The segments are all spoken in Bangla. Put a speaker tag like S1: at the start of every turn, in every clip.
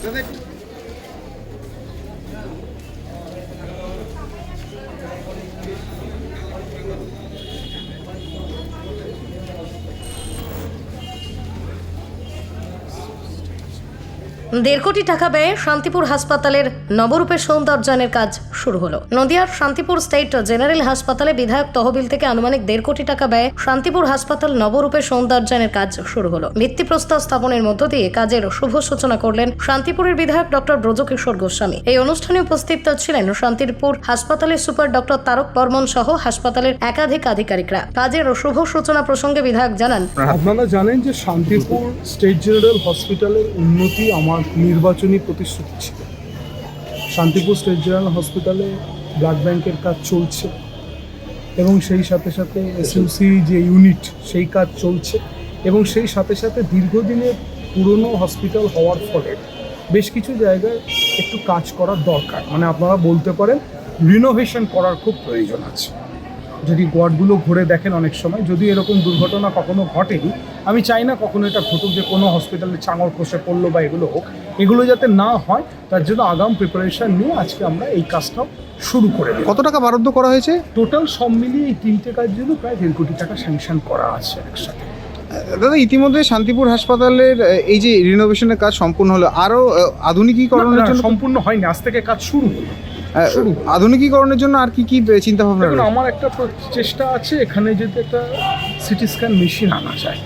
S1: すい দেড় কোটি টাকা ব্যয়ে শান্তিপুর হাসপাতালের নবরূপের সৌন্দর্যায়নের কাজ শুরু হলো। নদিয়ার শান্তিপুর স্টেট জেনারেল হাসপাতালে বিধায়ক তহবিল থেকে আনুমানিক দেড় কোটি টাকা ব্যয়ে শান্তিপুর হাসপাতাল নবরূপে সৌন্দর্যায়নের কাজ শুরু হলো। ভিত্তিপ্রস্তর স্থাপনের মধ্য দিয়ে কাজের শুভ সূচনা করলেন শান্তিপুরের বিধায়ক ডক্টর ব্রজকিশোর গোস্বামী। এই অনুষ্ঠানে উপস্থিত ছিলেন শান্তিপুর হাসপাতালের সুপার ডক্টর তারক বর্মন সহ হাসপাতালের একাধিক আধিকারিকরা। কাজের শুভ সূচনা প্রসঙ্গে বিধায়ক জানান,
S2: আপনারা জানেন যে শান্তিপুর স্টেট জেনারেল হসপিটালের উন্নতি আমার নির্বাচনী প্রতিশ্রুতি ছিল। শান্তিপুর স্টেট জেনারেল হসপিটালে ব্লাড ব্যাংকের কাজ চলছে এবং সেই সাথে সাথে এসইউসি যে ইউনিট, সেই কাজ চলছে এবং সেই সাথে সাথে দীর্ঘদিনের পুরনো হসপিটাল হওয়ার ফলে বেশ কিছু জায়গায় একটু কাজ করার দরকার। মানে আপনারা বলতে পারেন রিনোভেশন করার খুব প্রয়োজন আছে। যদি ওয়ার্ডগুলো ঘুরে দেখেন অনেক সময়, যদি এরকম দুর্ঘটনা কখনো ঘটেনি আমি চাই না কখনো এটা ঘটুক যে কোনো হসপিটালে চাঙর খসে পড়ল বা এগুলো হোক। এগুলো যাতে না হয় তার জন্য আগাম প্রিপারেশন নিয়ে আজকে আমরা এই কাজটাও শুরু করে দিই
S3: কত টাকা বরাদ্দ করা হয়েছে?
S2: টোটাল সব মিলিয়ে এই তিনটে কাজ জন্য প্রায় দেড় কোটি টাকা স্যাংশন করা আছে একসাথে।
S3: দাদা ইতিমধ্যে শান্তিপুর হাসপাতালের এই যে রিনোভেশনের কাজ সম্পূর্ণ হলো আরও আধুনিকীকরণের জন্য
S2: সম্পূর্ণ হয়নি আজ থেকে কাজ শুরু হলো।
S3: আধুনিকীকরণের জন্য আর কি কি চিন্তা ভাবনা
S2: আমার একটা চেষ্টা আছে এখানে যদি একটা সিটি স্ক্যান মেশিন আনা যায়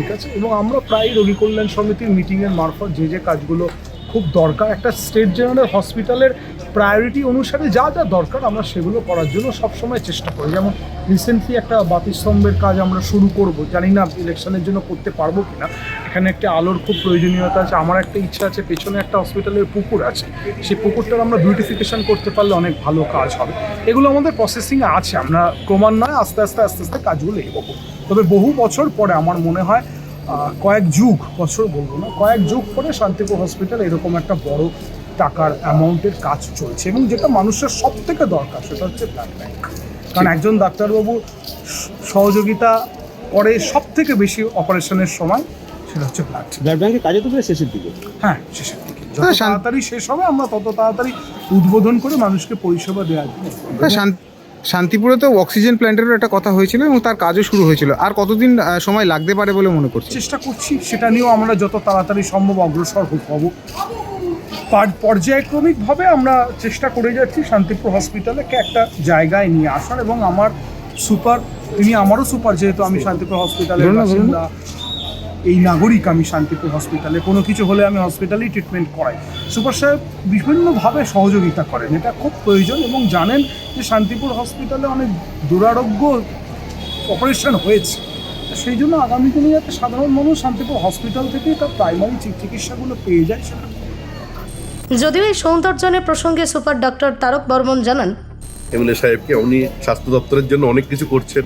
S2: ঠিক আছে? এবং আমরা প্রায় রোগী কল্যাণ সমিতির মিটিংয়ের মারফত যে যে কাজগুলো খুব দরকার, একটা স্টেট জেনারেল হসপিটালের প্রায়োরিটি অনুসারে যা যা দরকার আমরা সেগুলো করার জন্য সবসময় চেষ্টা করি। যেমন রিসেন্টলি একটা বাতিস্তম্ভের কাজ আমরা শুরু করব, জানি না ইলেকশনের জন্য করতে পারব কিনা। এখানে একটা আলোর খুব প্রয়োজনীয়তা আছে। আমার একটা ইচ্ছা আছে পেছনে একটা হসপিটালের পুকুর আছে। সেই পুকুরটার আমরা বিউটিফিকেশন করতে পারলে অনেক ভালো কাজ হবে। এগুলো আমাদের প্রসেসিংয়ে আছে। আমরা ক্রমান্বয়ে আস্তে আস্তে আস্তে আস্তে কাজগুলো এগোবো। তবে বহু বছর পরে আমার মনে হয় কয়েক যুগ বছর বলব না কয়েক যুগ পরে শান্তিপুর হসপিটাল এরকম একটা বড় টাকার অ্যামাউন্টের কাজ চলছে এবং যেটা মানুষের সব থেকে দরকার সেটা হচ্ছে ব্লাড ব্যাংক কারণ একজন ডাক্তারবাবু সহযোগিতা করে সব থেকে বেশি অপারেশনের সময় সেটা হচ্ছে ব্লাড
S4: ব্লাড ব্যাংকের কাজে তো প্রায় শেষের দিকে।
S2: হ্যাঁ শেষের দিকে। যত
S3: হ্যাঁ,
S2: তাড়াতাড়ি শেষ হবে আমরা তত তাড়াতাড়ি উদ্বোধন করে মানুষকে পরিষেবা দেওয়া যাবে
S3: হ্যাঁ, শান্তিপুরে তো অক্সিজেন প্ল্যান্টেরও একটা কথা হয়েছিল এবং তার কাজও শুরু হয়েছিল। আর কতদিন সময় লাগতে পারে বলে মনে করছি
S2: চেষ্টা করছি সেটা নিয়েও আমরা যত তাড়াতাড়ি সম্ভব অগ্রসর হব। পার- পর্যায়ক্রমিকভাবে আমরা চেষ্টা করে যাচ্ছি শান্তিপুর হসপিটালকে একটা জায়গায় নিয়ে আসার এবং আমার সুপার তিনি আমারও সুপার যেহেতু আমি শান্তিপুর হসপিটালের এই নাগরিক আমি শান্তিপুর হসপিটালে কোনো কিছু হলে আমি হসপিটালেই ট্রিটমেন্ট করাই। সুপার সাহেব বিভিন্নভাবে সহযোগিতা করেন। এটা খুব প্রয়োজন এবং জানেন যে শান্তিপুর হসপিটালে অনেক দুরারোগ্য অপারেশন হয়েছে। সেই জন্য আগামী দিনে যাতে সাধারণ মানুষ শান্তিপুর হসপিটাল থেকে তার প্রাইমারি চিকিৎসাগুলো পেয়ে যায় সেটা
S1: যদিও এই সৌন্দর্যায়নের প্রসঙ্গে সুপার ডক্টর তারক বর্মন জানান
S5: এমএলএ সাহেবকে উনি স্বাস্থ্য দপ্তরের জন্য অনেক কিছু করছেন।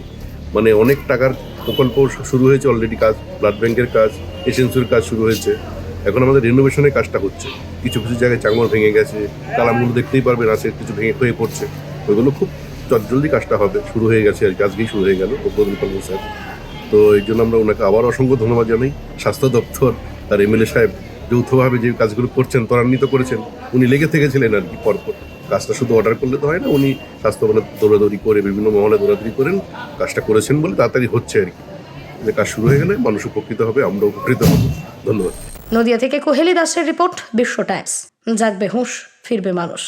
S5: মানে অনেক টাকার প্রকল্প শুরু হয়েছে অলরেডি কাজ ব্লাড ব্যাংকের কাজ এসেন্সির কাজ শুরু হয়েছে। এখন আমাদের রিনোভেশনের কাজটা হচ্ছে। কিছু কিছু জায়গায় চাঙর ভেঙে গেছে কালামগুলো দেখতেই পারবেন, আছে, কিছু ভেঙে হয়ে পড়ছে। ওইগুলো খুব জলদি কাজটা হবে, শুরু হয়ে গেছে আর আজকেই শুরু হয়ে গেল উদ্বোধন করবেন স্যার তো এই জন্য আমরা ওনাকে আবার অসংখ্য ধন্যবাদ জানাই। স্বাস্থ্য দপ্তর, আর এমএলএ সাহেব যৌথভাবে যে কাজগুলো করছেন, ত্বরান্বিত করেছেন, উনি লেগে থেকেছিলেন আর কি পরপর। কাজটা শুধু অর্ডার করলে তো হয় না, উনি স্বাস্থ্য মানে দৌড়াদৌড়ি করে বিভিন্ন মহলে দৌড়াদৌড়ি করেন, কাজটা করেছেন বলে তাড়াতাড়ি হচ্ছে আর কি। যে কাজ শুরু হয়ে গেলে মানুষ উপকৃত হবে আমরা উপকৃত হব। ধন্যবাদ।
S1: নদিয়া থেকে কোহেলি দাসের রিপোর্ট বিশ্ব টাইমস। জাগবে হুঁশ, ফিরবে মানুষ।